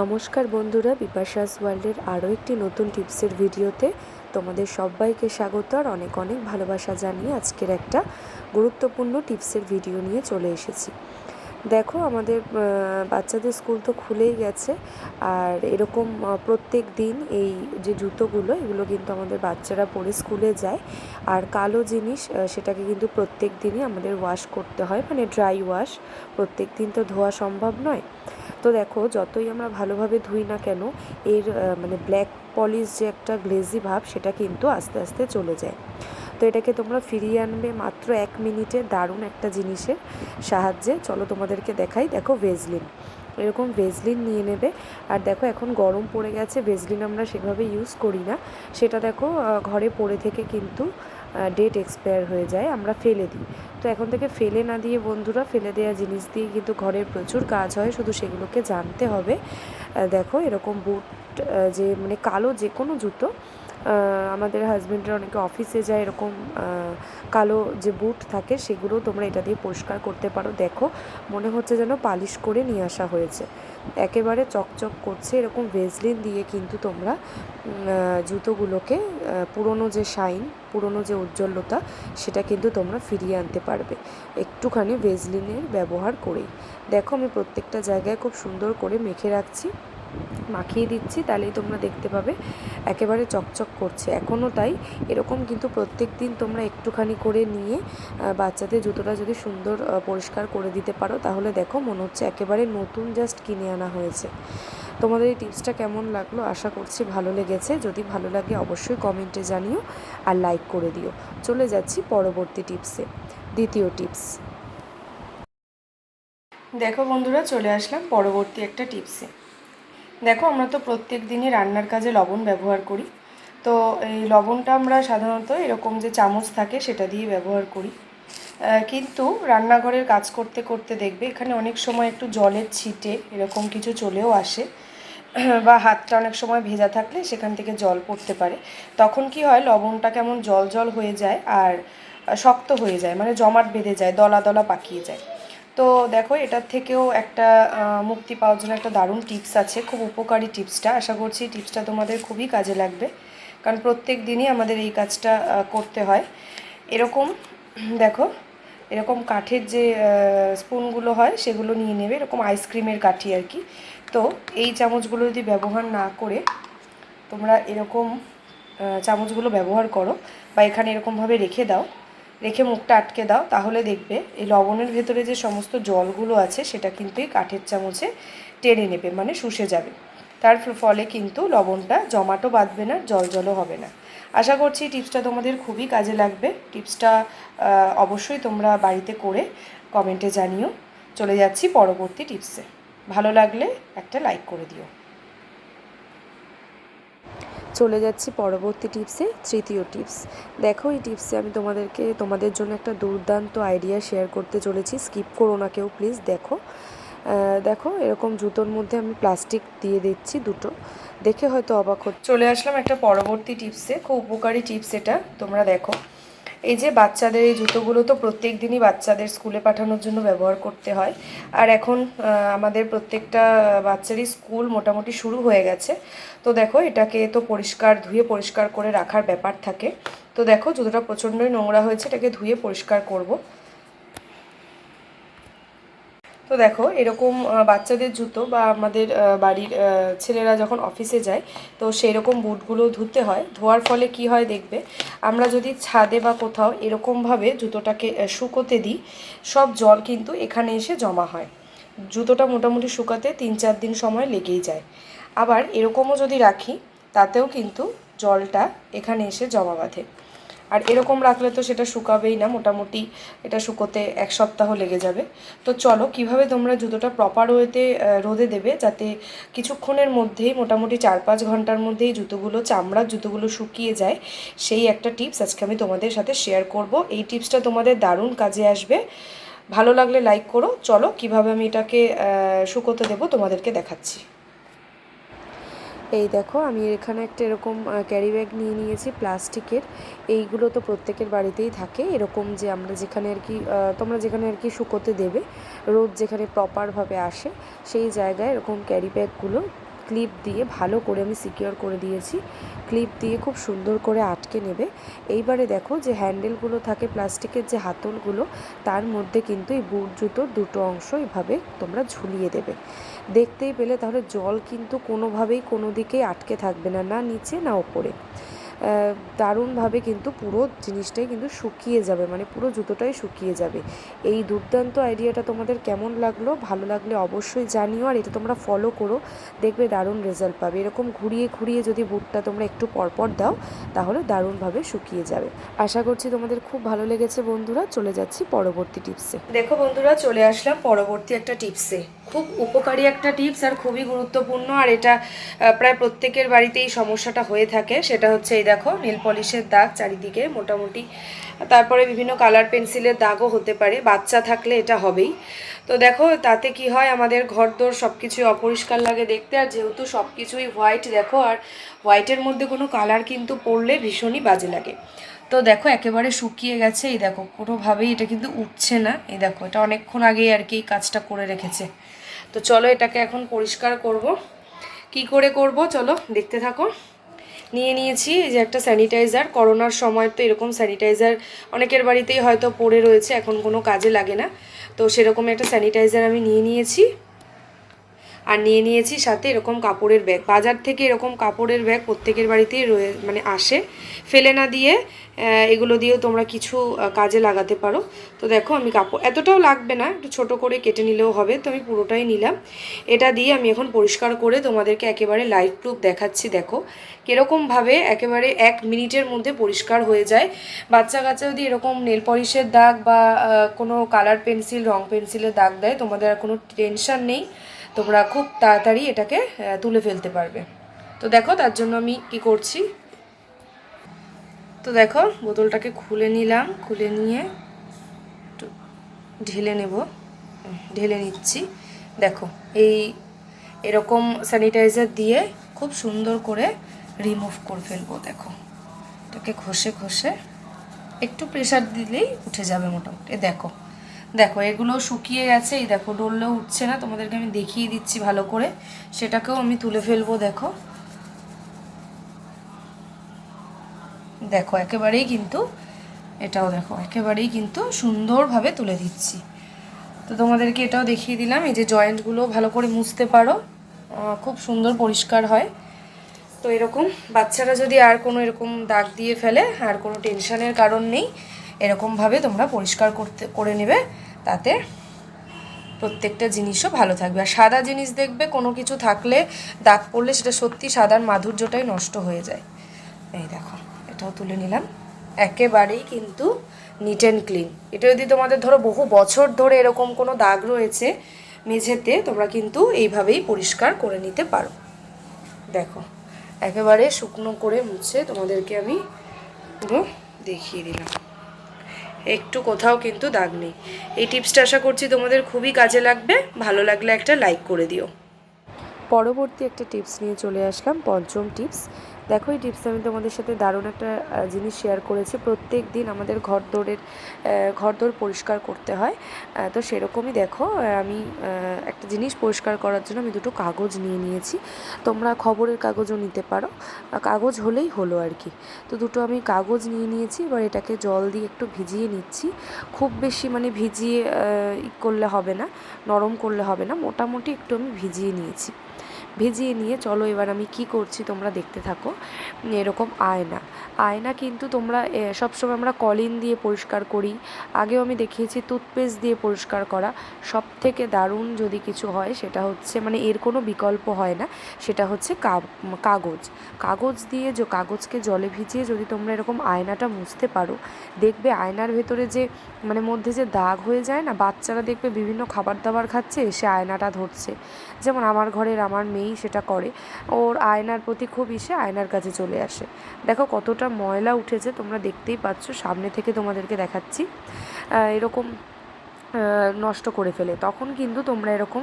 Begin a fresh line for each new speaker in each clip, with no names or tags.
নমস্কার বন্ধুরা, বিপাশাস ওয়ার্ল্ডের আরও একটি নতুন টিপসের ভিডিওতে তোমাদের সবাইকে স্বাগত আর অনেক অনেক ভালোবাসা জানিয়ে আজকের একটা গুরুত্বপূর্ণ টিপসের ভিডিও নিয়ে চলে এসেছি। দেখো, আমাদের বাচ্চাদের স্কুল তো খুলেই গেছে। আর এরকম প্রত্যেক দিন এই যে জুতোগুলো, এগুলো কিন্তু আমাদের বাচ্চারা পরে স্কুলে যায়। আর কালো জিনিস সেটাকে কিন্তু প্রত্যেক দিনই আমাদের ওয়াশ করতে হয় মানে ড্রাই ওয়াশ প্রত্যেক দিন তো ধোয়া সম্ভব নয়। তো দেখো, যতই আমরা ভালোভাবে ধুই না কেন, এর মানে ব্ল্যাক পলিশ যে একটা গ্লেজি ভাব, সেটা কিন্তু আস্তে আস্তে চলে যায়। তো এটাকে তোমরা ফিরিয়ে আনবে মাত্র এক মিনিটে দারুণ একটা জিনিসের সাহায্যে। চলো তোমাদেরকে দেখাই। দেখো ভেজলিন। এরকম ভেজলিন নিয়ে নেবে। আর দেখো এখন গরম পড়ে গেছে। ভেজলিন আমরা সেভাবে ইউজ করি না। সেটা দেখো ঘরে পড়ে থেকে কিন্তু ডেট এক্সপায়ার হয়ে যায়। আমরা ফেলে দিই। তো এখন থেকে ফেলে না দিয়ে বন্ধুরা, ফেলে দেওয়া জিনিস দিয়ে কিন্তু ঘরের প্রচুর কাজ হয়। শুধু সেগুলোকে জানতে হবে। দেখো এরকম বুট যে মানে কালো যে কোনো জুতো আমাদের হাজব্যান্ডের অনেকে অফিসে যায়, এরকম কালো যে বুট থাকে, সেগুলো তোমরা এটা দিয়ে পরিষ্কার করতে পারো। দেখো, মনে হচ্ছে যেন পালিশ করে নিয়ে আসা হয়েছে। একেবারে চকচক করছে, এরকম ভেজলিন দিয়ে কিন্তু তোমরা জুতোগুলোকে পুরনো যে শাইন পুরনো যে উজ্জ্বলতা, সেটা কিন্তু তোমরা ফিরিয়ে আনতে পারবে। একটুখানি ভেজলিনের ব্যবহার করেই। দেখো, আমি প্রত্যেকটা জায়গায় খুব সুন্দর করে মেখে রাখছি। মাখিয়ে দিচ্ছি, তাহলেই তোমরা দেখতে পাবে। একেবারে চকচক করছে। এখনও তাই। এরকম কিন্তু প্রত্যেক দিন তোমরা একটুখানি করে নিয়ে বাচ্চাদের জুতোটা যদি সুন্দর পরিষ্কার করে দিতে পারো, তাহলে দেখো মনে হচ্ছে একেবারে নতুন জাস্ট কিনে আনা হয়েছে। তোমাদের এই টিপসটা কেমন লাগল? আশা করছি ভালো লেগেছে। যদি ভালো লাগে অবশ্যই কমেন্টে জানিও আর লাইক করে দিও। চলে যাচ্ছি পরবর্তী টিপসে দ্বিতীয় টিপস দেখো বন্ধুরা, চলে আসলাম পরবর্তী একটা টিপসে দেখো, আমরা তো প্রত্যেক দিনই রান্নার কাজে লবণ ব্যবহার করি। তো এই লবণটা আমরা সাধারণত এরকম যে চামচ থাকে সেটা দিয়ে ব্যবহার করি। কিন্তু রান্নাঘরের কাজ করতে করতে দেখবে এখানে অনেক সময় একটু জলের ছিটে এরকম কিছু চলেও আসে। বা হাতটা অনেক সময় ভেজা থাকলে সেখান থেকে জল পড়তে পারে। তখন কি হয়, লবণটা কেমন জল জল হয়ে যায় আর শক্ত হয়ে যায় মানে জমাট বেঁধে যায়, দলা দলা পাকিয়ে যায়। তো দেখো, এটার থেকেও একটা মুক্তি পাওয়ার জন্য একটা দারুণ টিপস আছে, খুব উপকারী টিপসটা। আশা করছি টিপসটা তোমাদের খুবই কাজে লাগবে, কারণ প্রত্যেক দিনই আমাদের এই কাজটা করতে হয়। এরকম, দেখো, এরকম কাঠের যে স্পুনগুলো হয়, সেগুলো নিয়ে নেবে, এরকম আইসক্রিমের কাঠি আর কি। তো এই চামচগুলো যদি ব্যবহার না করে তোমরা এরকম চামচগুলো ব্যবহার করো, বা এখানে এরকমভাবে রেখে দাও রেখে মুখটা আটকে দাও, তাহলে দেখবে এই লবণের ভেতরে যে সমস্ত জলগুলো আছে, সেটা কিন্তু এই কাঠের চামচে টেনে নেবে মানে শুষে যাবে। তার ফলে কিন্তু লবণটা জমাটো বাঁধবে না, জল জলও হবে না। আশা করছি টিপসটা তোমাদের খুবই কাজে লাগবে। টিপসটা অবশ্যই তোমরা বাড়িতে করে কমেন্টে জানিও। চলে যাচ্ছি পরবর্তী টিপসে। ভালো লাগলে একটা লাইক করে দিও। চলে যাচ্ছি পরবর্তী টিপসে তৃতীয় টিপস দেখো, এই টিপসে আমি তোমাদেরকে, তোমাদের জন্য একটা দুর্দান্ত আইডিয়া শেয়ার করতে চলেছি। স্কিপ করো না কেউ প্লিজ দেখো। দেখো, এরকম জুতোর মধ্যে আমি প্লাস্টিক দিয়ে দিচ্ছি দুটো। দেখে হয়তো অবাক হচ্ছে চলে আসলাম একটা পরবর্তী টিপসে খুব উপকারী টিপস এটা, তোমরা দেখো। এই যে বাচ্চাদের এই জুতোগুলো তো প্রত্যেক দিনই বাচ্চাদের স্কুলে পাঠানোর জন্য ব্যবহার করতে হয়। আর এখন আমাদের প্রত্যেকটা বাচ্চারই স্কুল মোটামুটি শুরু হয়ে গেছে। তো দেখো, এটাকে তো পরিষ্কার ধুয়ে পরিষ্কার করে রাখার ব্যাপার থাকে। তো দেখো, জুতোটা প্রচণ্ডই নোংরা হয়েছে, এটাকে ধুয়ে পরিষ্কার করব। তো দেখো, এরকম বাচ্চাদের জুতো বা আমাদের বাড়ির ছেলেরা যখন অফিসে যায়, তো সেই রকম বুটগুলো ধুতে হয়। ধোয়ার ফলে কি হয় দেখবে, আমরা যদি ছাদে বা কোথাও এরকমভাবে জুতোটাকে শুকোতে দিই, সব জল কিন্তু এখানে এসে জমা হয়। জুতোটা মোটামুটি শুকাতে তিন চার দিন সময় লেগেই যায়। আবার এরকমও যদি রাখি, তাতেও কিন্তু জলটা এখানে এসে জমা বাঁধে। আর এরকম রাখলে তো সেটা শুকাবেই না, মোটামুটি এটা শুকোতে এক সপ্তাহ লেগে যাবে। তো চলো, কীভাবে তোমরা জুতোটা প্রপার ওয়েতে রোদে দেবে যাতে কিছুক্ষণের মধ্যেই, মোটামুটি চার পাঁচ ঘণ্টার মধ্যেই জুতোগুলো, চামড়ার জুতোগুলো শুকিয়ে যায়, সেই একটা টিপস আজকে আমি তোমাদের সাথে শেয়ার করব। এই টিপসটা তোমাদের দারুণ কাজে আসবে। ভালো লাগলে লাইক করো। চলো, কীভাবে আমি এটাকে শুকোতে দেবো তোমাদেরকে দেখাচ্ছি। এই দেখো, আমি এখানে একটা এরকম ক্যারি ব্যাগ নিয়ে নিয়েছি, প্লাস্টিকের। এইগুলো তো প্রত্যেকের বাড়িতেই থাকে। এরকম যে আমরা যেখানে আর কি তোমরা যেখানে আর কি শুকোতে দেবে রোদ যেখানে প্রপারভাবে আসে, সেই জায়গায় এরকম ক্যারি ব্যাগগুলো ক্লিপ দিয়ে ভালো করে আমি সিকিওর করে দিয়েছি। ক্লিপ দিয়ে খুব সুন্দর করে আটকে নেবে। এইবারে দেখো যে হ্যান্ডেলগুলো থাকে, প্লাস্টিকের যে হাতলগুলো, তার মধ্যে কিন্তু এই বুট জুতোর দুটো অংশ এভাবে তোমরা ঝুলিয়ে দেবে। দেখতেই পেলে তাহলে জল কিন্তু কোনোভাবেই কোনো দিকেই আটকে থাকবে না না নিচে, না ওপরে। দারুণভাবে কিন্তু পুরো জিনিসটাই কিন্তু শুকিয়ে যাবে মানে পুরো জুতোটাই শুকিয়ে যাবে। এই দুর্দান্ত আইডিয়াটা তোমাদের কেমন লাগল? ভালো লাগলে অবশ্যই জানিও, আর এটা তোমরা ফলো করো, দেখবে দারুণ রেজাল্ট পাবে। এরকম ঘুরিয়ে ঘুরিয়ে যদি বুটটা তোমরা একটু পরপর দাও, তাহলে দারুণভাবে শুকিয়ে যাবে। আশা করছি তোমাদের খুব ভালো লেগেছে বন্ধুরা, চলে যাচ্ছি পরবর্তী টিপসে দেখো বন্ধুরা, চলে আসলাম পরবর্তী একটা টিপসে খুব উপকারী একটা টিপস আর খুবই গুরুত্বপূর্ণ, আর এটা প্রায় প্রত্যেকের বাড়িতেই সমস্যাটা হয়ে থাকে। সেটা হচ্ছে এই দেখো নীল পলিশের দাগ চারিদিকে মোটামুটি। তারপরে বিভিন্ন কালার পেন্সিলের দাগও হতে পারে, বাচ্চা থাকলে এটা হবেই। তো দেখো, তাতে কি হয়, আমাদের ঘরদোর সব কিছুই অপরিষ্কার লাগে দেখতে, আর যেহেতু সব কিছুই হোয়াইট দেখো, আর হোয়াইটের মধ্যে কোনো কালার কিন্তু পড়লে ভীষণই বাজে লাগে। তো দেখো, একেবারে শুকিয়ে গেছে, এই দেখো, কোনোভাবেই এটা কিন্তু উঠছে না। এই দেখো, এটা অনেকক্ষণ আগেই আর কি এই কাজটা করে রেখেছে। তো চলো, এটাকে এখন পরিষ্কার করব। কি করে করব? চলো, দেখতে থাকো। নিয়ে নিয়েছি, এই যে একটা স্যানিটাইজার করোনার সময় তো এরকম স্যানিটাইজার অনেকের বাড়িতেই হয়তো পড়ে রয়েছে, এখন কোনো কাজে লাগে না। তো সেরকম একটা স্যানিটাইজার আমি নিয়ে নিয়েছি। আর নিয়ে নিয়েছি সাথে এরকম কাপড়ের ব্যাগ। বাজার থেকে এরকম কাপড়ের ব্যাগ প্রত্যেকের বাড়িতেই রয়ে মানে আসে। ফেলে না দিয়ে এগুলো দিয়েও তোমরা কিছু কাজে লাগাতে পারো। তো দেখো আমি কাপড়, এতটাও লাগবে না, একটু ছোট করে কেটে নিলেও হবে। তো আমি পুরোটাই নিলাম। এটা দিয়ে আমি এখন পরিষ্কার করে তোমাদেরকে একেবারে লাইভ প্রুফ দেখাচ্ছি, দেখো। কীরকমভাবে একেবারে এক মিনিটের মধ্যে পরিষ্কার হয়ে যায়। বাচ্চা কাচ্চা যদি এরকম নেল পলিশের দাগ বা কোনো কালার পেন্সিল রং পেন্সিলের দাগ দেয়, তোমাদের আর কোনো টেনশন নেই। তোমরা খুব তাড়াতাড়ি এটাকে তুলে ফেলতে পারবে। তো দেখো, তার জন্য আমি কি করছি? তো দেখো, বোতলটাকে খুলে নিলাম, খুলে নিয়ে একটু ঢেলে নেব, ঢেলে নিচ্ছি। দেখো, এই এরকম স্যানিটাইজার দিয়ে খুব সুন্দর করে রিমুভ করে ফেলব, দেখো। এটাকে ঘষে ঘষে একটু প্রেশার দিলেই উঠে যাবে মোটামুটি। দেখো দেখো, এগুলো শুকিয়ে গেছে, এই দেখো, ডললেও উঠছে না, তোমাদেরকে আমি দেখিয়ে দিচ্ছি ভালো করে। সেটাকেও আমি তুলে ফেলব, দেখো। দেখো, একেবারেই কিন্তু, এটাও দেখো, একেবারেই কিন্তু সুন্দরভাবে তুলে দিচ্ছি। তো তোমাদেরকে এটাও দেখিয়ে দিলাম, এই যে জয়েন্টগুলো ভালো করে মুছতে পারো খুব সুন্দর পরিষ্কার হয়। তো এরকম, বাচ্চারা যদি আর কোনো এরকম দাগ দিয়ে ফেলে, আর কোনো টেনশনের কারণ নেই এরকমভাবে তোমরা পরিষ্কার করতে, করে নেবে। তাতে প্রত্যেকটা জিনিসও ভালো থাকবে। আর সাদা জিনিস দেখবে, কোনো কিছু থাকলে দাগ পড়লে সেটা সত্যি সাদার মাধুর্যটাই নষ্ট হয়ে যায়। এই দেখো, এটাও তুলে নিলাম। একেবারেই কিন্তু নিট অ্যান্ড ক্লিন এটা যদি তোমাদের ধরো বহু বছর ধরে এরকম কোনো দাগ রয়েছে মেঝেতে, তোমরা কিন্তু এইভাবেই পরিষ্কার করে নিতে পারো। দেখো, একেবারে শুকনো করে মুছে তোমাদেরকে আমি দেখিয়ে দিলাম। একটু কোথাও কিন্তু দাগ নেই। এই টিপসটা আশা করছি তোমাদের খুবই কাজে লাগবে। ভালো লাগলে একটা লাইক করে দিও। পরবর্তী একটা টিপস নিয়ে চলে আসলাম, পঞ্চম টিপস। দেখো, এই টিপস আমি তোমাদের সাথে দারুণ একটা জিনিস শেয়ার করেছি। প্রত্যেক দিন আমাদের ঘর দৌড়ের ঘর দৌড় পরিষ্কার করতে হয়। তো সেরকমই দেখো আমি একটা জিনিস পরিষ্কার করার জন্য আমি দুটো কাগজ নিয়ে নিয়েছি। তোমরা খবরের কাগজও নিতে পারো। কাগজ হলেই হলো আর কি। তো দুটো আমি কাগজ নিয়ে নিয়েছি, এবার এটাকে জল দিয়ে একটু ভিজিয়ে নিচ্ছি। খুব বেশি মানে ভিজিয়ে করলে হবে না, নরম করলে হবে না। মোটামুটি একটু আমি ভিজিয়ে নিয়েছি। ভিজিয়ে নিয়ে চলো এবার আমি কি করছি তোমরা দেখতে থাকো। এরকম আয়না। আয়না কিন্তু তোমরা সবসময় আমরা কলিন দিয়ে পরিষ্কার করি। আগেও আমি দেখিয়েছি টুথপেস্ট দিয়ে পরিষ্কার করা। সব থেকে দারুণ যদি কিছু হয় সেটা হচ্ছে মানে এর কোনো বিকল্প হয় না, সেটা হচ্ছে কাগজ। কাগজ দিয়ে যে কাগজকে জলে ভিজিয়ে যদি তোমরা এরকম আয়নাটা মুছতে পারো, দেখবে আয়নার ভেতরে যে মানে মধ্যে যে দাগ হয়ে যায় না, বাচ্চারা দেখবে বিভিন্ন খাবার দাবার খাচ্ছে সে আয়নাটা ধরছে। যেমন আমার ঘরের আমার মেয়েই সেটা করে। ওর আয়নার প্রতি খুব ইসে আয়নার কাছে চলে আসে। দেখো কতটা ময়লা উঠেছে, তোমরা দেখতেই পাচ্ছ। সামনে থেকে তোমাদেরকে দেখাচ্ছি। এরকম নষ্ট করে ফেলে। তখন কিন্তু তোমরা এরকম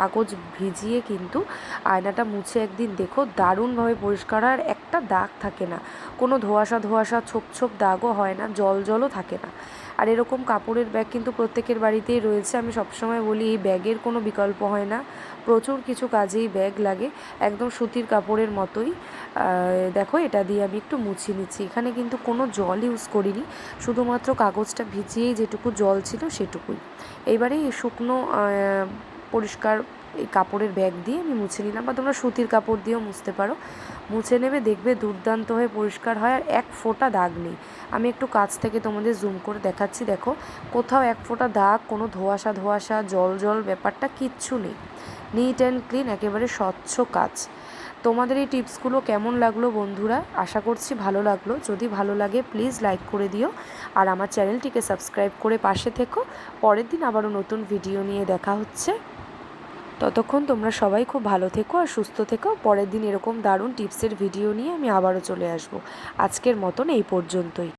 কাগজ ভিজিয়ে কিন্তু আয়নাটা মুছে একদিন দেখো, দারুণভাবে পরিষ্কার। আর একটা দাগ থাকে না। কোনো ধোয়াশা ধোয়াশা, ছোপ ছোপ দাগও হয় না, জল জলও থাকে না। আর এরকম কাপড়ের ব্যাগ কিন্তু প্রত্যেকের বাড়িতেই রয়েছে। আমি সবসময় বলি, এই ব্যাগের কোনো বিকল্প হয় না। প্রচুর কিছু কাজেই ব্যাগ লাগে, একদম সুতির কাপড়ের মতোই। দেখো, এটা দিয়ে আমি একটু মুছিয়ে নিচ্ছি। এখানে কিন্তু কোনো জল ইউজ করিনি। শুধুমাত্র কাগজটা ভিজিয়েই যেটুকু জল ছিল সেটুকুই। এইবারে এই শুকনো পরিষ্কার এই কাপড়ের ব্যাগ দিয়ে আমি মুছে নিলাম বা তোমরা সুতির কাপড় দিয়েও মুছতে পারো। মুছে নেবে, দেখবে দুর্দান্ত হয়ে পরিষ্কার হয় আর এক ফোঁটা দাগ নেই। আমি একটু কাছ থেকে তোমাদের জুম করে দেখাচ্ছি, দেখো। কোথাও এক ফোঁটা দাগ, কোনো ধোয়াশা ধোয়াশা জল জল ব্যাপারটা কিচ্ছু নেই। নিট অ্যান্ড ক্লিন একেবারে স্বচ্ছ কাজ। তোমাদের এই টিপসগুলো কেমন লাগল বন্ধুরা? আশা করছি ভালো লাগল। যদি ভালো লাগে প্লিজ লাইক করে দিও। আর আমার চ্যানেলটিকে সাবস্ক্রাইব করে পাশে থেকো। পরের দিন আবারও নতুন ভিডিও নিয়ে দেখা হচ্ছে। ততক্ষণ তোমরা সবাই খুব ভালো থেকো আর সুস্থ থেকো। পরের দিন এরকম দারুণ টিপসের ভিডিও নিয়ে আমি আবারও চলে আসব। আজকের মতন এই পর্যন্তই।